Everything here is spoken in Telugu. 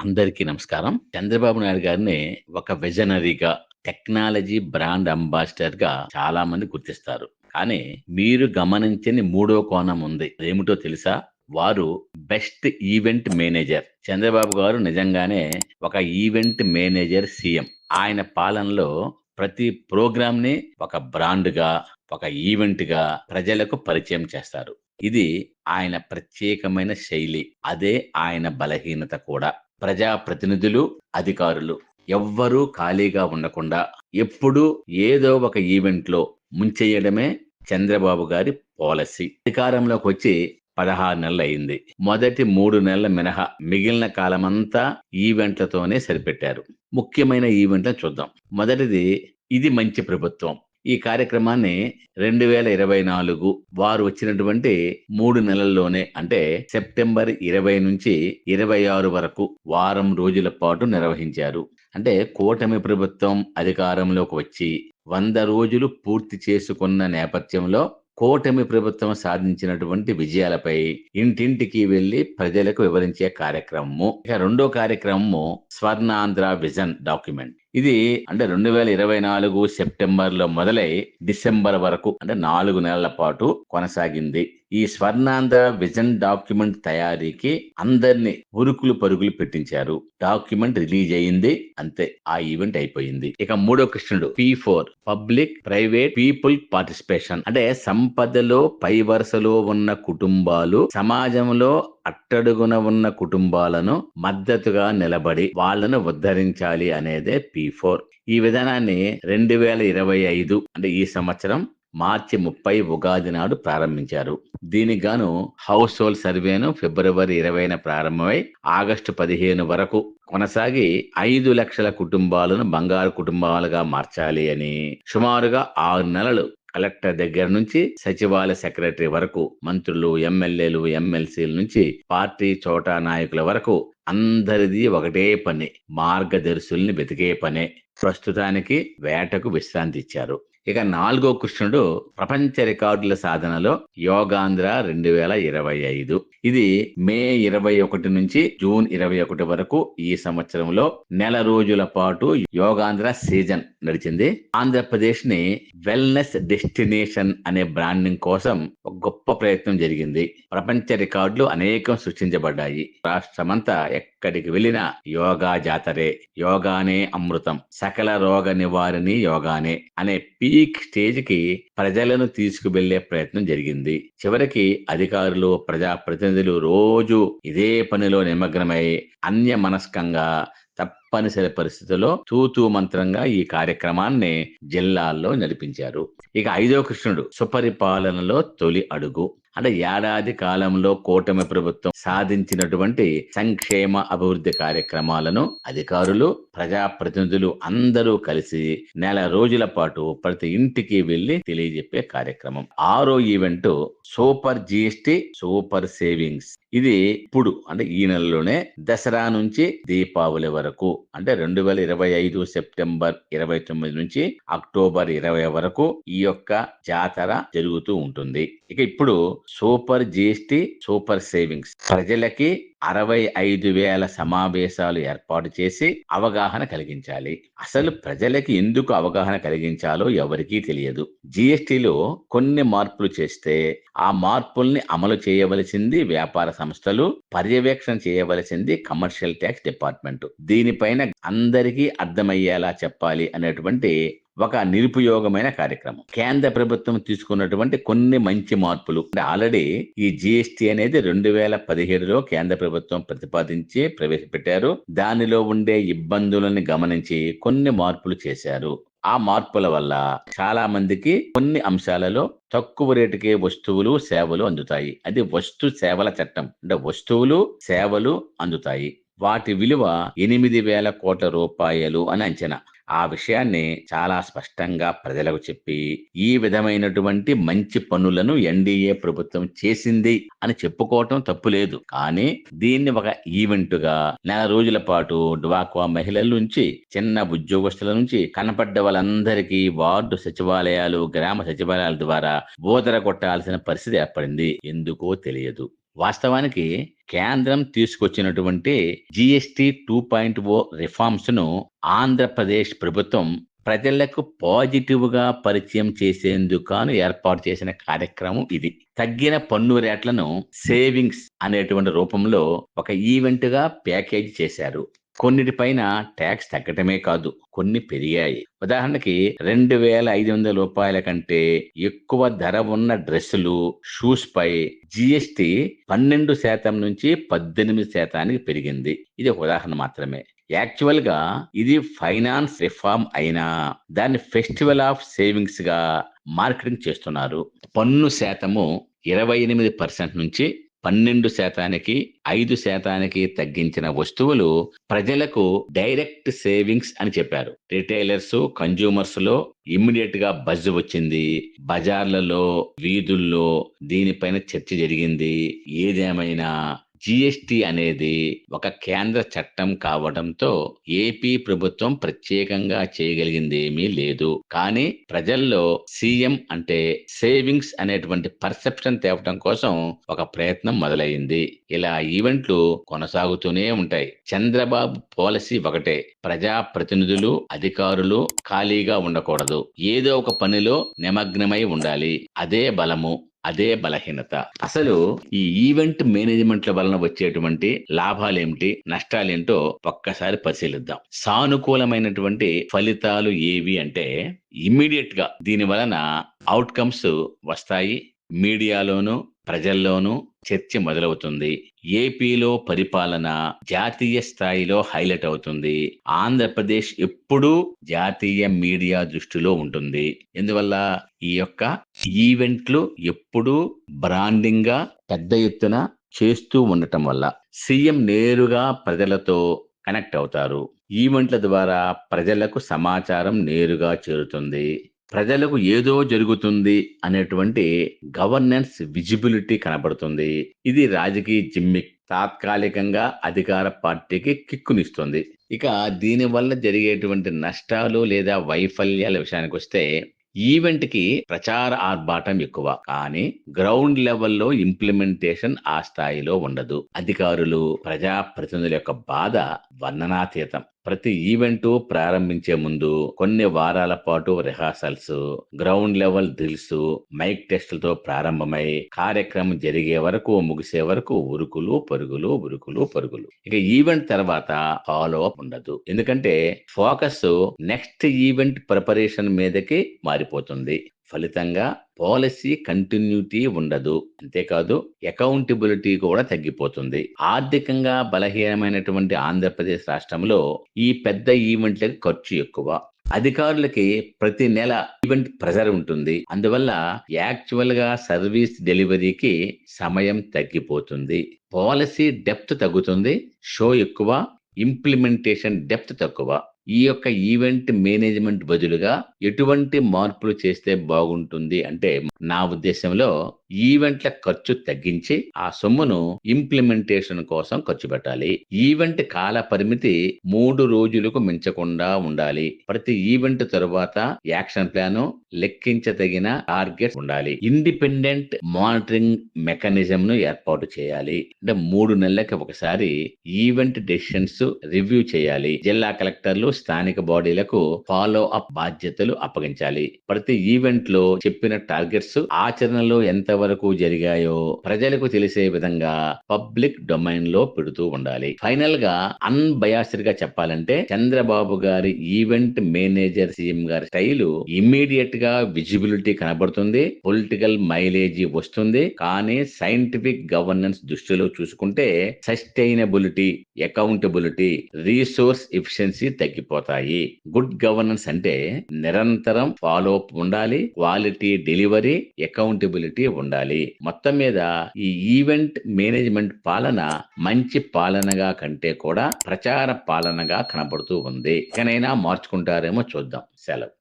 అందరికీ నమస్కారం. చంద్రబాబు నాయుడు గారిని ఒక విజనరీగా టెక్నాలజీ బ్రాండ్ అంబాసిడర్గా చాలా మంది గుర్తిస్తారు. కానీ మీరు గమనించని మూడో కోణం ఉంది. ఏమిటో తెలుసా? వారు బెస్ట్ ఈవెంట్ మేనేజర్ చంద్రబాబు గారు నిజంగానే ఒక ఈవెంట్ మేనేజర్ సీఎం. ఆయన పాలనలో ప్రతి ప్రోగ్రామ్ని ఒక బ్రాండ్గా ఒక ఈవెంట్గా ప్రజలకు పరిచయం చేస్తారు. ఇది ఆయన ప్రత్యేకమైన శైలి. అదే ఆయన బలహీనత కూడా. ప్రజా ప్రతినిధులు అధికారులు ఎవ్వరూ ఖాళీగా ఉండకుండా ఎప్పుడూ ఏదో ఒక ఈవెంట్లో ముంచేయడమే ముంచెయ్యడమే చంద్రబాబు గారి పాలసీ. అధికారంలోకి వచ్చి పదహారు నెలలు అయింది. మొదటి మూడు నెలల మినహా మిగిలిన కాలమంతా ఈవెంట్లతోనే సరిపెట్టారు. ముఖ్యమైన ఈవెంట్లను చూద్దాం. మొదటిది ఇది మంచి ప్రభుత్వం. ఈ కార్యక్రమాన్ని రెండు వేల ఇరవై నాలుగు వారు వచ్చినటువంటి మూడు నెలల్లోనే అంటే సెప్టెంబర్ ఇరవై నుంచి ఇరవై ఆరు వరకు వారం రోజుల పాటు నిర్వహించారు. అంటే కూటమి ప్రభుత్వం అధికారంలోకి వచ్చి వంద రోజులు పూర్తి చేసుకున్న నేపథ్యంలో కూటమి ప్రభుత్వం సాధించినటువంటి విజయాలపై ఇంటింటికి వెళ్ళి ప్రజలకు వివరించే కార్యక్రమము. ఇక రెండో కార్యక్రమము స్వర్ణాంధ్ర విజన్ డాక్యుమెంట్. ఇది అంటే రెండు వేల ఇరవై నాలుగు సెప్టెంబర్లో మొదలై డిసెంబర్ వరకు అంటే నాలుగు నెలల పాటు కొనసాగింది. ఈ స్వర్ణాంధ్ర విజన్ డాక్యుమెంట్ తయారీకి అందరినీ ఉరుకులు పరుగులు పెట్టించారు. డాక్యుమెంట్ రిలీజ్ అయింది అంతే ఆ ఈవెంట్ అయిపోయింది. ఇక మూడో కృష్ణుడు P four public private people participation. అంటే సంపదలో పై వరుసలో ఉన్న కుటుంబాలు సమాజంలో అట్టడుగున ఉన్న కుటుంబాలను మద్దతుగా నిలబడి వాళ్ళను ఉద్ధరించాలి అనేదే పి ఫోర్. ఈ విధానాన్ని రెండు వేల ఇరవై ఐదు అంటే ఈ సంవత్సరం మార్చి ముప్పై ఉగాది నాడు ప్రారంభించారు. దీనికి గాను హౌస్ హోల్డ్ సర్వేను ఫిబ్రవరి ఇరవైన ప్రారంభమై ఆగస్టు పదిహేను వరకు కొనసాగి ఐదు లక్షల కుటుంబాలను బంగారు కుటుంబాలుగా మార్చాలి అని సుమారుగా ఆరు నెలలు కలెక్టర్ దగ్గర నుంచి సచివాలయ సెక్రటరీ వరకు మంత్రులు ఎమ్మెల్యేలు ఎమ్మెల్సీల నుంచి పార్టీ చోటా నాయకుల వరకు అందరిది ఒకటే పని మార్గదర్శుల్ని వెతికే పనే. ప్రస్తుతానికి వేటకు విశ్రాంతి ఇచ్చారు ఇక నాలుగో కృష్ణుడు ప్రపంచ రికార్డుల సాధనలో యోగాంధ్ర రెండు వేల ఇరవై ఐదు. ఇది మే ఇరవై ఒకటి నుంచి జూన్ ఇరవై ఒకటి వరకు ఈ సంవత్సరంలో నెల రోజుల పాటు యోగాంధ్ర సీజన్ నడిచింది. ఆంధ్రప్రదేశ్ని వెల్నెస్ డెస్టినేషన్ అనే బ్రాండింగ్ కోసం ఒక గొప్ప ప్రయత్నం జరిగింది. ప్రపంచ రికార్డులు అనేకం సృష్టించబడ్డాయి. రాష్ట్రమంతా ఎక్కడికి వెళ్ళినా యోగా జాతరే యోగానే అమృతం సకల రోగ నివారిణి యోగానే అనే పి స్టేజ్కి ప్రజలను తీసుకువెళ్ళే ప్రయత్నం జరిగింది. చివరికి అధికారులు ప్రజా ప్రతినిధులు రోజు ఇదే పనిలో నిమగ్నమై అన్య మనస్కంగా తప్పనిసరి పరిస్థితుల్లో తూతూ మంత్రంగా ఈ కార్యక్రమాన్ని జిల్లాల్లో నడిపించారు. ఇక ఐదో కృష్ణుడు సుపరిపాలనలో తొలి అడుగు. అంటే ఏడాది కాలంలో కూటమి ప్రభుత్వం సాధించినటువంటి సంక్షేమ అభివృద్ధి కార్యక్రమాలను అధికారులు ప్రజాప్రతినిధులు అందరూ కలిసి నెల రోజుల పాటు ప్రతి ఇంటికి వెళ్ళి తెలియజెప్పే కార్యక్రమం. ఆరో event super GST super savings. ఇది ఇప్పుడు అంటే ఈ నెలలోనే దసరా నుంచి దీపావళి వరకు అంటే రెండు వేల ఇరవై ఐదు సెప్టెంబర్ ఇరవై తొమ్మిది నుంచి అక్టోబర్ ఇరవై వరకు ఈ యొక్క జాతర జరుగుతూ ఉంటుంది. ఇక ఇప్పుడు సూపర్ జిఎస్టి సూపర్ సేవింగ్స్. ప్రజలకి అరవై ఐదు వేల సమావేశాలు ఏర్పాటు చేసి అవగాహన కలిగించాలి. అసలు ప్రజలకి ఎందుకు అవగాహన కలిగించాలో ఎవరికీ తెలియదు. జిఎస్టిలో కొన్ని మార్పులు చేస్తే ఆ మార్పుల్ని అమలు చేయవలసింది వ్యాపార సంస్థలు పర్యవేక్షణ చేయవలసింది కమర్షియల్ ట్యాక్స్ డిపార్ట్మెంట్. దీనిపైన అందరికీ అర్థమయ్యేలా చెప్పాలి అనేటువంటి ఒక నిరుపయోగమైన కార్యక్రమం. కేంద్ర ప్రభుత్వం తీసుకున్నటువంటి కొన్ని మంచి మార్పులు. ఆల్రెడీ ఈ జిఎస్టి అనేది రెండు వేల పదిహేడులో కేంద్ర ప్రభుత్వం ప్రతిపాదించి ప్రవేశపెట్టారు. దానిలో ఉండే ఇబ్బందులను గమనించి కొన్ని మార్పులు చేశారు. ఆ మార్పుల వల్ల చాలా మందికి కొన్ని అంశాలలో తక్కువ రేటుకే వస్తువులు సేవలు అందుతాయి. అది వస్తు సేవల చట్టం. అంటే వస్తువులు సేవలు అందుతాయి. వాటి విలువ ఎనిమిది వేల కోట్ల రూపాయలు అని అంచనా. ఆ విషయాన్ని చాలా స్పష్టంగా ప్రజలకు చెప్పి ఈ విధమైనటువంటి మంచి పనులను ఎన్డీఏ ప్రభుత్వం చేసింది అని చెప్పుకోవటం తప్పులేదు కానీ దీన్ని ఒక ఈవెంట్గా నెల రోజుల పాటు డ్వాక్వా మహిళల నుంచి చిన్న ఉద్యోగస్తుల నుంచి కనపడ్డ వాళ్ళందరికీ వార్డు సచివాలయాలు గ్రామ సచివాలయాల ద్వారా బోధర కొట్టాల్సిన పరిస్థితి ఏర్పడింది. ఎందుకో తెలియదు. వాస్తవానికి కేంద్రం తీసుకొచ్చినటువంటి జిఎస్టి టూ పాయింట్ ఓ రిఫార్మ్స్ను ఆంధ్రప్రదేశ్ ప్రభుత్వం ప్రజలకు పాజిటివ్గా పరిచయం చేసేందుకు ఏర్పాటు చేసిన కార్యక్రమం ఇది. తగ్గిన పన్ను రేట్లను సేవింగ్స్ అనేటువంటి రూపంలో ఒక ఈవెంట్గా ప్యాకేజ్ చేశారు. కొన్నిటిపైన ట్యాక్స్ తగ్గటమే కాదు కొన్ని పెరిగాయి. ఉదాహరణకి రెండు వేల ఐదు వందల రూపాయల కంటే ఎక్కువ ధర ఉన్న డ్రెస్సులు షూస్ పై జిఎస్టి పన్నెండు శాతం నుంచి పద్దెనిమిది శాతానికి పెరిగింది. ఇది ఒక ఉదాహరణ మాత్రమే. యాక్చువల్గా ఇది ఫైనాన్స్ రిఫార్మ్ అయినా దాన్ని ఫెస్టివల్ ఆఫ్ సేవింగ్స్గా మార్కెటింగ్ చేస్తున్నారు. పన్ను శాతము ఇరవై ఎనిమిది పర్సెంట్ నుంచి పన్నెండు శాతానికి ఐదు శాతానికి తగ్గించిన వస్తువులు ప్రజలకు డైరెక్ట్ సేవింగ్స్ అని చెప్పారు. రిటైలర్స్ కన్జ్యూమర్స్లో ఇమ్మీడియట్గా బజ్ వచ్చింది. బజార్లలో వీధుల్లో దీనిపైన చర్చ జరిగింది. ఏదేమైనా జిఎస్టి అనేది ఒక కేంద్ర చట్టం కావడంతో ఏపీ ప్రభుత్వం ప్రత్యేకంగా చేయగలిగింది ఏమీ లేదు. కానీ ప్రజల్లో సీఎం అంటే సేవింగ్స్ అనేటువంటి పర్సెప్షన్ తేవటం కోసం ఒక ప్రయత్నం మొదలైంది. ఇలా ఈవెంట్లు కొనసాగుతూనే ఉంటాయి. చంద్రబాబు పాలసీ ఒకటే. ప్రజా ప్రతినిధులు అధికారులు ఖాళీగా ఉండకూడదు. ఏదో ఒక పనిలో నిమగ్నమై ఉండాలి. అదే బలము. అదే బలహీనత. అసలు ఈ ఈవెంట్ మేనేజ్మెంట్ల వలన వచ్చేటువంటి లాభాలేమిటి నష్టాలేంటో ఒక్కసారి పరిశీలిద్దాం. సానుకూలమైనటువంటి ఫలితాలు ఏవి అంటే ఇమ్మీడియట్గా దీని వలన అవుట్కమ్స్ వస్తాయి మీడియాలోను ప్రజల్లోనూ చర్చ మొదలవుతుంది. ఏపీలో పరిపాలన జాతీయ స్థాయిలో హైలైట్ అవుతుంది. ఆంధ్రప్రదేశ్ ఎప్పుడూ జాతీయ మీడియా దృష్టిలో ఉంటుంది. ఎందువల్ల? ఈ యొక్క ఈవెంట్లు ఎప్పుడూ బ్రాండింగ్గా పెద్ద ఎత్తున చేస్తూ ఉండటం వల్ల సీఎం నేరుగా ప్రజలతో కనెక్ట్ అవుతారు. ఈవెంట్ల ద్వారా ప్రజలకు సమాచారం నేరుగా చేరుతుంది. ప్రజలకు ఏదో జరుగుతుంది అనేటువంటి గవర్నెన్స్ విజిబిలిటీ కనబడుతుంది. ఇది రాజకీయ జిమ్మిక్ తాత్కాలికంగా అధికార పార్టీకి కిక్కునిస్తుంది. ఇక దీనివల్ల జరిగేటువంటి నష్టాలు లేదా వైఫల్యాల విషయానికి వస్తే ఈవెంట్కి ప్రచార ఆర్భాటం ఎక్కువ. కానీ గ్రౌండ్ లెవెల్లో ఇంప్లిమెంటేషన్ ఆ స్థాయిలో ఉండదు. అధికారులు ప్రజా ప్రతినిధుల యొక్క బాధ వర్ణనాతీతం. ప్రతి ఈవెంట్ ప్రారంభించే ముందు కొన్ని వారాల పాటు rehearsals ground level drills mike టెస్టులతో ప్రారంభమై కార్యక్రమం జరిగే వరకు ముగిసే వరకు ఉరుకులు పరుగులు ఉరుకులు పరుగులు. ఇక ఈవెంట్ తర్వాత ఫాలో అప్ ఉండదు. ఎందుకంటే ఫోకస్ నెక్స్ట్ ఈవెంట్ ప్రిపరేషన్ మీదకి మారిపోతుంది. ఫలితంగా పాలసీ కంటిన్యూటీ ఉండదు. అంతేకాదు అకౌంటబిలిటీ కూడా తగ్గిపోతుంది. ఆర్థికంగా బలహీనమైనటువంటి ఆంధ్రప్రదేశ్ రాష్ట్రంలో ఈ పెద్ద ఈవెంట్లకు ఖర్చు ఎక్కువ. అధికారులకి ప్రతి నెల ఈవెంట్ ప్రెజర్ ఉంటుంది. అందువల్ల యాక్చువల్గా సర్వీస్ డెలివరీకి సమయం తగ్గిపోతుంది. పాలసీ డెప్త్ తగ్గుతుంది. షో ఎక్కువ. ఇంప్లిమెంటేషన్ డెప్త్ తక్కువ. ఈ యొక్క ఈవెంట్ మేనేజ్మెంట్ బదులుగా ఎటువంటి మార్పులు చేస్తే బాగుంటుంది అంటే నా ఉద్దేశంలో ఈవెంట్ల ఖర్చు తగ్గించి ఆ సొమ్మును ఇంప్లిమెంటేషన్ కోసం ఖర్చు పెట్టాలి. ఈవెంట్ కాల పరిమితి మూడు రోజులకు మించకుండా ఉండాలి. ప్రతి ఈవెంట్ తరువాత యాక్షన్ ప్లాన్ లెక్కించదగిన టార్గెట్ ఉండాలి. ఇండిపెండెంట్ మానిటరింగ్ మెకానిజం ను ఏర్పాటు చేయాలి. అంటే మూడు నెలలకి ఒకసారి ఈవెంట్ డెసిషన్స్ రివ్యూ చేయాలి. జిల్లా కలెక్టర్లు స్థానిక బాడీలకు ఫాలో అప్ బాధ్యతలు అప్పగించాలి. ప్రతి ఈవెంట్లో చెప్పిన టార్గెట్స్ ఆచరణలో ఎంత వరకు జరిగాయో ప్రజలకు తెలిసే విధంగా పబ్లిక్ డొమైన్లో పెడుతూ ఉండాలి. ఫైనల్గా అన్బయాస్డ్గా చెప్పాలంటే చంద్రబాబు గారి ఈవెంట్ మేనేజర్ సీఎం గారి స్టైల్ ఇమ్మీడియట్గా విజిబిలిటీ కనబడుతుంది పొలిటికల్ మైలేజీ వస్తుంది. కానీ సైంటిఫిక్ గవర్నెన్స్ దృష్టిలో చూసుకుంటే సస్టైనబిలిటీ అకౌంటబిలిటీ రీసోర్స్ ఎఫిషియన్సీ తగ్గిపోతాయి. గుడ్ గవర్నెన్స్ అంటే నిరంతరం ఫాలో అప్ ఉండాలి క్వాలిటీ డెలివరీ అకౌంటబిలిటీ ఉండాలి. ఉండాలి. మొత్తం మీద ఈ ఈవెంట్ మేనేజ్మెంట్ పాలన మంచి పాలనగా కంటే కూడా ప్రచార పాలనగా కనబడుతూ ఉంది. ఎక్కడైనా మార్చుకుంటారేమో చూద్దాం. సెలవు.